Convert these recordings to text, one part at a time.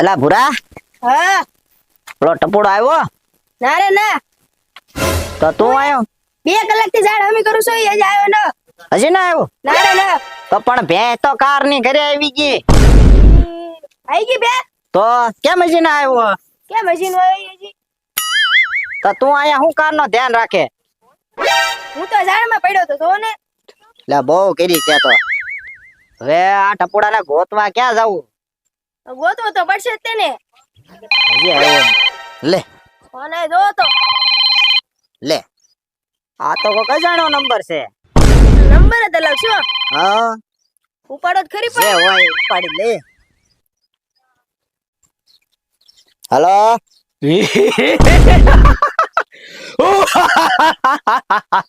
એલા ભૂરા હા. પેલો ટપોડો આવ્યો? ના રે ના. તો તું આવ્યો બે કલાકથી ઝાડ હમી કરું છું હજી આવ્યો ન. હજી ના આવ્યો? ના રે ના. તો પણ ભે તો કારની ઘરે આવી ગઈ. આવી ગઈ બે તો કેમ હજી ના આવ્યો? કેમ હજી ન આવ્યો હજી? તો તું આયા હું કાર નો ધ્યાન રાખે? હું તો ઝાડમાં પડ્યો તો ને. લે બહુ કરી છે તો. હવે આ ટપોડા ને ગોતવા ક્યાં જવું? ગોતવો તો પડશે જ તેને. લે. કોને જો તો લે. આ તો કોઈ અજાણ્યો નંબર છે. નંબર જ અલગ છો હા. ઉપાડો જ ખરી પડે હોય ઉપાડી લે. હલો?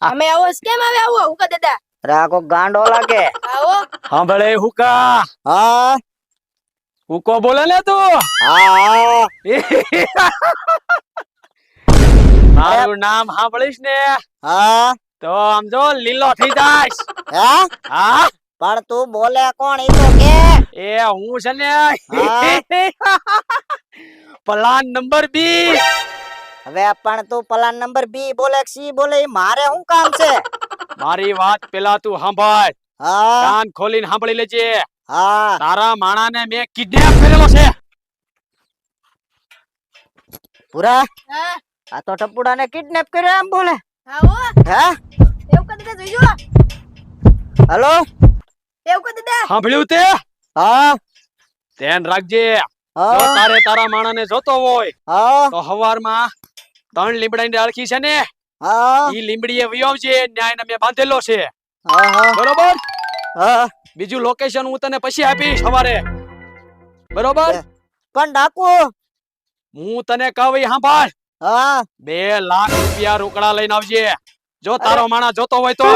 અમે આવો કેમ આવે આવો હુકા દાદા? રાખો ગાંડો લાગે. આવો. સાંભળે હુકા. હા. હુકો બોલે ને તું? હા. મારું નામ સાંભળીશ ને? હા. તો આમ જો લીલો થઈ જાશ હા? હા? પણ તું બોલે કોણ? એ તો કે. એ હું છે ને? Plan number B. હવે પણ તું પ્લાન નંબર બી બોલે સી બોલે મારે શું કામ છે? મારી વાત પેલા તું સાંભળ. હા. કાન ખોલીને સાંભળી લેજે. હા. તારા માણાને મેં કિડનેપ કરેલો છે. પૂરા? હા. આ તો ટપુડાને કિડનેપ કર્યો એમ બોલે. આવો. હે? એવું કદી દાદા જોઈજો હેલો? એવું કર દાદા સાંભળ્યું તે? હા. ધ્યાન રાખજે. હા. તારે તારા માણાને જોતો હોય હા. તો હવારમાં ત્રણ લીમડાની ડાળખી છે ને? હા. ઈ લીમડીએ વયોવજે ન્યાયને મેં બાંધેલો છે. હા હા. બરોબર? હા. બીજું લોકેશન હું તને પછી આપીશ સવારે. બરોબર? પણ ડાકુ! હું તને કહું સાંભળ હા. બે લાખ રૂપિયા રોકડા લઈને આવજે. જો તારો માણા જોતો હોય તો.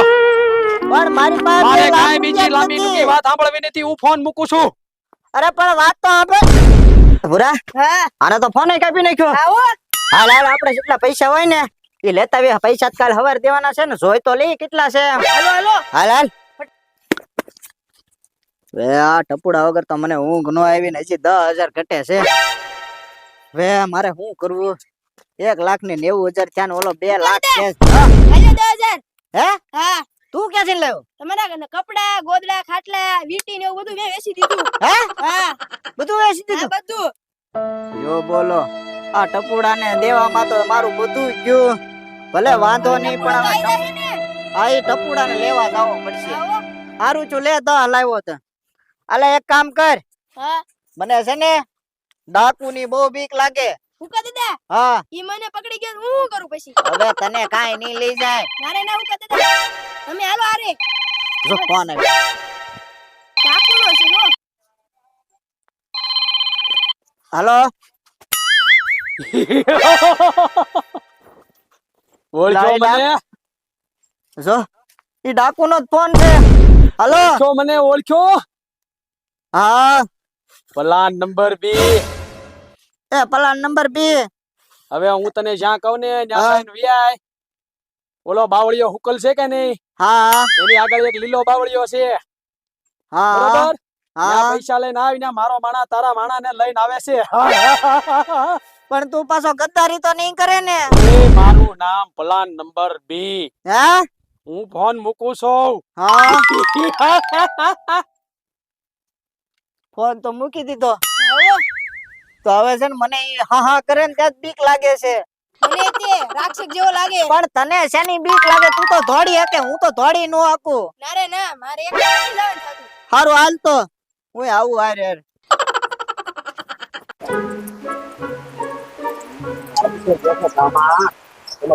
પણ મારી પાસે મારે બે બીજી લાંબી ટૂંકી વાત સાંભળવી નથી. હું ફોન મૂકું છું. અરે પણ વાત તો આપણે ભૂરા આને તો ફોન કાપી નાખ્યો. આવો હાલ હાલ આપણે જેટલા પૈસા હોય ને એ લેતા પૈસા કાલ હવારે દેવાના છે ને. જોઈ તો લઈ કેટલા છે હાલો હાલો. હાલ હાલ વે આ ટપુડા વગર તો મને ઊંઘ નો આવી ને હજી દસ હજાર ઘટે છે. વે મારે શું કરવું? એક લાખ ને નેવું હજાર થયા ઓલો બે લાખ છે? હા, હે? તું ક્યાંથી લાવ્યો તમારા કપડા ગોદડા ખાટલા વીટી ને એવું બધું મેં વેચી દીધું. હે? હા. બધું વેચી દીધું? બધું. જો બોલો આ ટપુડા ને દેવામાં તો મારું બધું ગયું. ભલે વાંધો નહીં પણ આ ટપુડા ને. લેવા જવો પડશે. સારું છું લે દહ લાવ્યો તો. અલે એક કામ કર. હા. મને છે ને ડાકુ ની બહુ બીક લાગે. હુકા દાદા? હા. ઈ મને પકડી ગયો હું કરું પછી? હવે તને કાંઈ નહીં લઈ જાય. નારે ના હુકા દાદા? તમે હાલો આરે જો ફોન છે નો હાલો? ઓળખો મને? જો ઈ ડાકુ નો ફોન છે. હાલો? ઓળખો મને? ઓળખ્યો હા? Plan number B. એ પ્લાન નંબર બી. હવે હું તને જ્યાં કહું ને. ત્યાં વ્યાય ઓલો બાવળિયો હુકલ છે કે નહીં? હા. એની આગળ એક લીલો બાવળિયો છે. હા. બરોબર? હા. પૈસા લઈને આવીને મારો માણા તારા માણા ને લઈને આવે છે. પણ તું પાછો ગદ્દારી તો નહીં કરે ને? એ મારું નામ પ્લાન નંબર બી. હે? હું ફોન મૂકું છું. હા. ફોન તો મૂકી દીધો. તો હવે છે ને મને હા હા કરે ને ત્યાં બીક લાગે છે. મને તે રાક્ષસ જેવો લાગે. પણ તને શેની બીક લાગે તું તો ધોડી હકે હું તો ધોડી નો હકું. ના મારે એક હારું હાલ તો. હું આવું હારે હારે.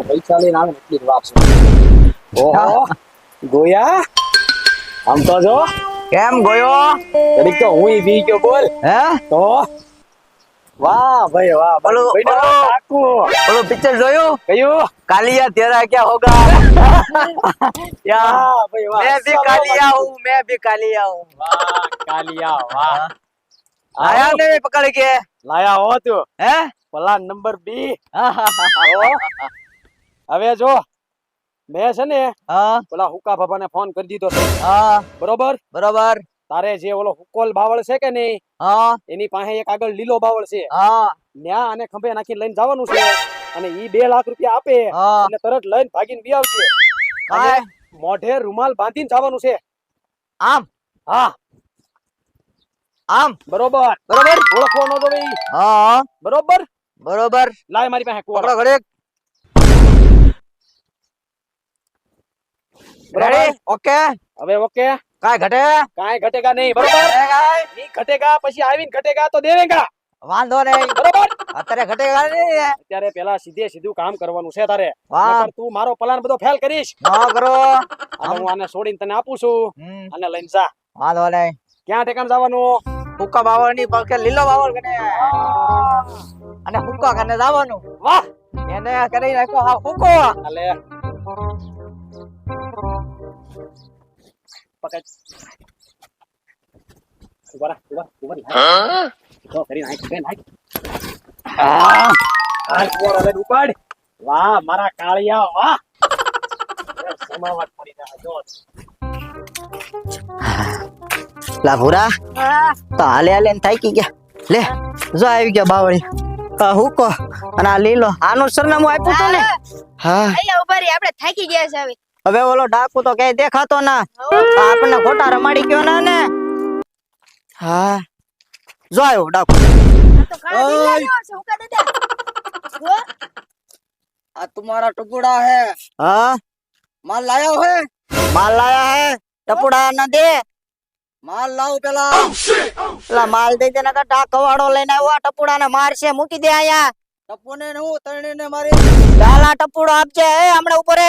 પૈસા લઈને આવે એટલી જ વાત છે ઓહો ગોયા? આમ તો જો. કેમ ગયો? ઘડીક તો હું બી ગયો બોલ. હે? તો? વાહ ભાઈ વાહ. બોલો કાકુ બોલો. પિક્ચર જોયું? કયું? કાલિયા તેરા ક્યાં હોગા? યા ભાઈ વાહ. મેં ભી કાલિયા હું મેં ભી કાલિયા હું. વાહ કાલિયા વાહ. આયા ને પકડ કે? લાયા હો તું. હે? પલા નંબર બી. હવે જો. મેં છે ને? હા. પેલા હુકા બાબાને ફોન કરી દીધો હા. બરોબર? બરોબર. તારે જે ઓલો હુકોલ બાવળ છે કે નહીં? હા. એની પાસે એક આગળ લીલો બાવળ છે. હા. ન્યા અને ખંભે નાખી લઈને જવાનું છે. અને ઈ બે લાખ રૂપિયા આપે. એટલે તરત લઈને ભાગીને બી આવજે. મોઢે રૂમાલ બાંધીને જવાનું છે. આમ? હા. આમ? બરોબર. બરોબર. ઓળખવાનો તો ભાઈ. હા. બરોબર? બરોબર. લાય મારી પાસે કોળો ઘડેક. Ready okay? હવે ઓકે? કાય ઘટે? કાય ઘટેગા નહીં બરોબર? નહીં ઘટેગા પછી આવીને ઘટેગા તો દેવેગા. વાંધો નહીં. બરોબર? અત્યારે ઘટેગા નહીં અત્યારે પેલા સીધે સીધું કામ કરવાનું છે તારે. તું મારો પ્લાન બધો ફેલ કરીશ. ન કરો. હું આને છોડીને તને આપું છું. અને લઈને જા. વાંધો નહીં. ક્યાં ઠેકાણ જવાનું? હુક્કા બાવળની પકે લીલો બાવળ કને અને હુક્કા કને જવાનું. વાહ! એને કરી નાખો હા હુક્કો. અલે પકડ ઊભા રહો, ઊભા, ઊભા રહો. તો કરી નાખ, કરી નાખ. આ, આ કુવાડો લઈને ઉપાડ. વાહ મારા કાળિયા વાહ સમાવટ પડી જાય, જો. લા ભૂરા તો હાલે હાલે થાય થાકી ગયા લે જો આવી ગયા બાવળી હું કો અને આ લીલો આનું સરનામું આપ્યું તો ને હા અહીંયા ઊભા રહી આપણે થાકી ગયા છે હવે હવે ઓલો ડાકુ તો ક્યાંય દેખાતો ના. આપણને ખોટા રમાડી ગયો ના ને. હા. જો આવ્યો ડાકુ. આ તમારા ટુકડા હે. હા. માલ લાયો હે? માલ લાયા હે? ટપુડા ના દે. માલ લાવ પેલા. Oh, oh, પેલા માલ દઈ દે ને કા કવાડો લઈને આવ્યો ટપુડા ને મારશે મૂકી દે અહીંયા. ટપુને હું તરણીને મારી. લાલા ટપુડો આપજે હે હમણાં ઉપર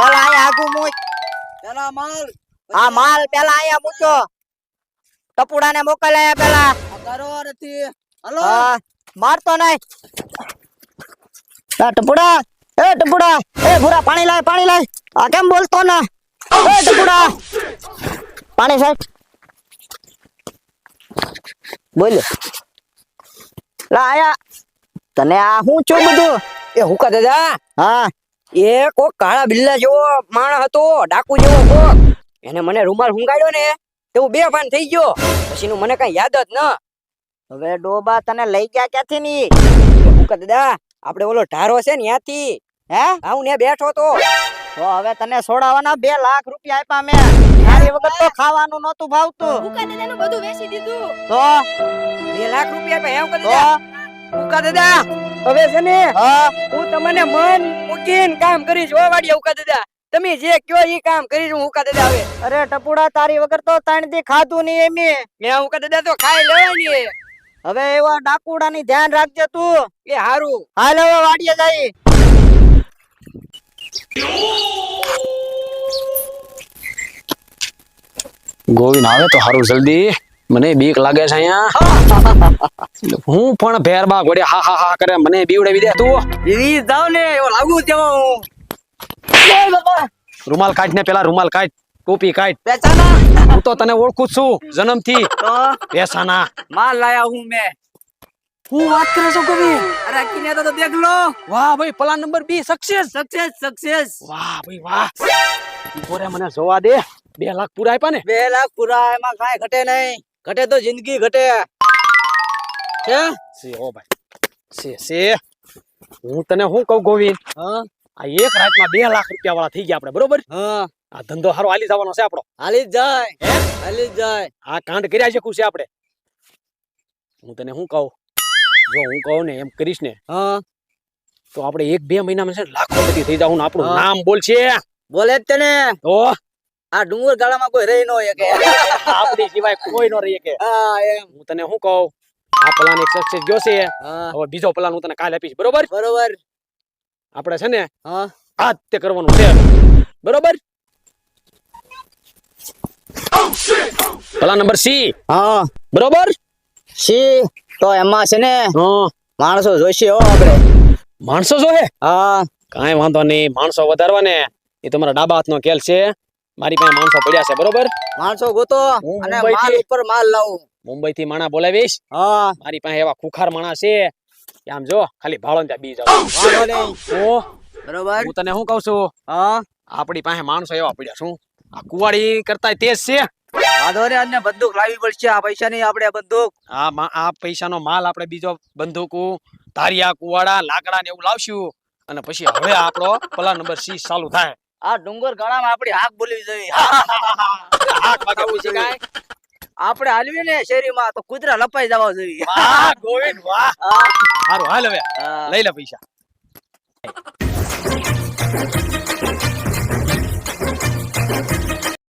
પેલા આયા આગુ મૂક. પેલા માલ. હા માલ પેલા આયા મૂક્યો ટપુડા ને મોકલાયા પેલા. કરો નથી હલો? મારતો નહીં. ટપુડા એ ટપુડા એ ભૂરા પાણી લાય પાણી લાય. આ કેમ બોલતો ના? એ ટપુડા. પાણી સાહેબ બોલ્યો લા આયા. તને આ હું છું બધું? એ હુકા દાદા? હા. એ કોક કાળા બિલ્લા જેવો માણસ હતો ડાકુ જેવો કોક. એને મને રૂમાલ હુંગાડ્યો ને તો હું બે ભાન થઈ ગયો. પછીનું મને કઈ યાદ જ ન. હવે ડોબા તને લઈ ગયા ક્યાંથી ની? દાદા આપણે ઓલો ઢારો છે ને ત્યાંથી. હે? હું ને બેઠો તો. તો હવે તને છોડાવવાના બે લાખ રૂપિયા આપ્યા મેં. તારી વગર તો ખાવાનું નહોતું ભાવતું. બધું વેચી દીધું? તો? બે લાખ રૂપિયા આપ્યા એમ તો? હુકા દાદા હવે છે ને હા. હું તમને મન મૂકીને કામ કરીશ ઓ વાડિયા ઉકા દાદા તમે જે કયો એ કામ કરીશ હું ઉકા દાદા હવે. અરે ટપુડા તારી વગર તો ત્રણ દી ખાધું નહીં એમી મેં ઉકા દાદા તો ખાઈ લેવાની હવે એવા ડાકુડા ની ધ્યાન રાખજે તું. એ હારું. હાલ હવે વાડીએ જાય. ગોવિંદ આવે તો હારું જલ્દી. મને બીક લાગે છે અહીંયા. હું પણ ભેરબા ઘોડે હા હા હા કરે મને બીવડાવી દે તું. દીદી જાવ ને એવો લાગુ તેવો હું. રૂમાલ કાઢ ને પેલા રૂમાલ કાઢ ટોપી કાઢ. પેચાના હું તો તને ઓળખું છું જન્મથી. તો પેસાના માલ લાયા હું મે. હું વાત કરે છો કવિ અરે કિને તો દેખ લો. વાહ ભાઈ plan number B success success success વાહ ભાઈ વાહ. બોરે મને જોવા દે. બે લાખ પૂરા આપ્યા ને. બે લાખ પૂરા એમાં કાંઈ ઘટે નહીં. ઘટે તો જિંદગી ઘટે. છે સે ઓ ભાઈ. સે સે હું તને શું કહું ગોવિંદ? હા? આ એક રાતમાં બે લાખ રૂપિયા વાળા થઈ ગયા આપણે બરોબર? હા. આ ધંધો હારો હાલી જવાનો છે આપણો. હાલી જાય હાલી જાય. આ કાંડ કર્યા છે છે આપણે. હું તને શું કહું? જો હું કહું ને એમ કરીશ ને હા. તો આપણે એક બે મહિનામાં છે લાખો લાખોપતિ થઈ જાવ આપણું. નામ બોલ છે બોલે જ તને તો? આ ડુંગર ગાળામાં કોઈ રહી ન હોય કે. આપણી સિવાય કોઈ ન રહી કે હા એમ. હું તને શું કહું? આ પ્લાન એક સક્સેસ ગયો છે. હવે બીજો પ્લાન હું તને કાલે આપીશ. બરોબર? બરોબર. આપણે છે ને હા. આ તે કરવાનું છે. બરોબર? Plan number C. હા. બરોબર? સી તો એમાં છે ને હા. માણસો જોઈશે હો આપણે. માણસો જોહે હા. કાંઈ વાંધો નહીં. માણસો વધારવા ને એ તમારા ડાબા હાથનો ખેલ છે. મારી પાસે માણસો પડ્યા છે બરોબર? માણસો ગોતો અને માલ ઉપર માલ લાવું. મુંબઈ થી માણા બોલાવીશ. હા. મારી પાસે એવા ખુખાર માણા છે. કે આમ જો ખાલી ભાળો ત્યાં બી જાવ હું? બરોબર. હું તને શું કહું છું? હા. આપણી પાસે માણસો એવા પડ્યા શું આ કુવાડી કરતા તેજ છે. વાંધો અને બંદૂક લાવી પડશે. આ પૈસા ની આપણે બંદૂક. મા- આ પૈસાનો માલ આપણે બીજો બંદૂકો ધારિયા કુવાડા લાકડા ને એવું લાવશું. અને પછી હવે આપણો પલા નંબર સી ચાલુ થાય. આ ડુંગર ગાળામાં આપણી હાક બોલવી જોઈએ. કાંઈ? આપણે હાલવી ને શેરીમાં તો કૂતરા લપાઈ જવા જોઈએ. વાહ ગોવિંદ વાહ. સારું હાલ હવે. લઈ લે પૈસા.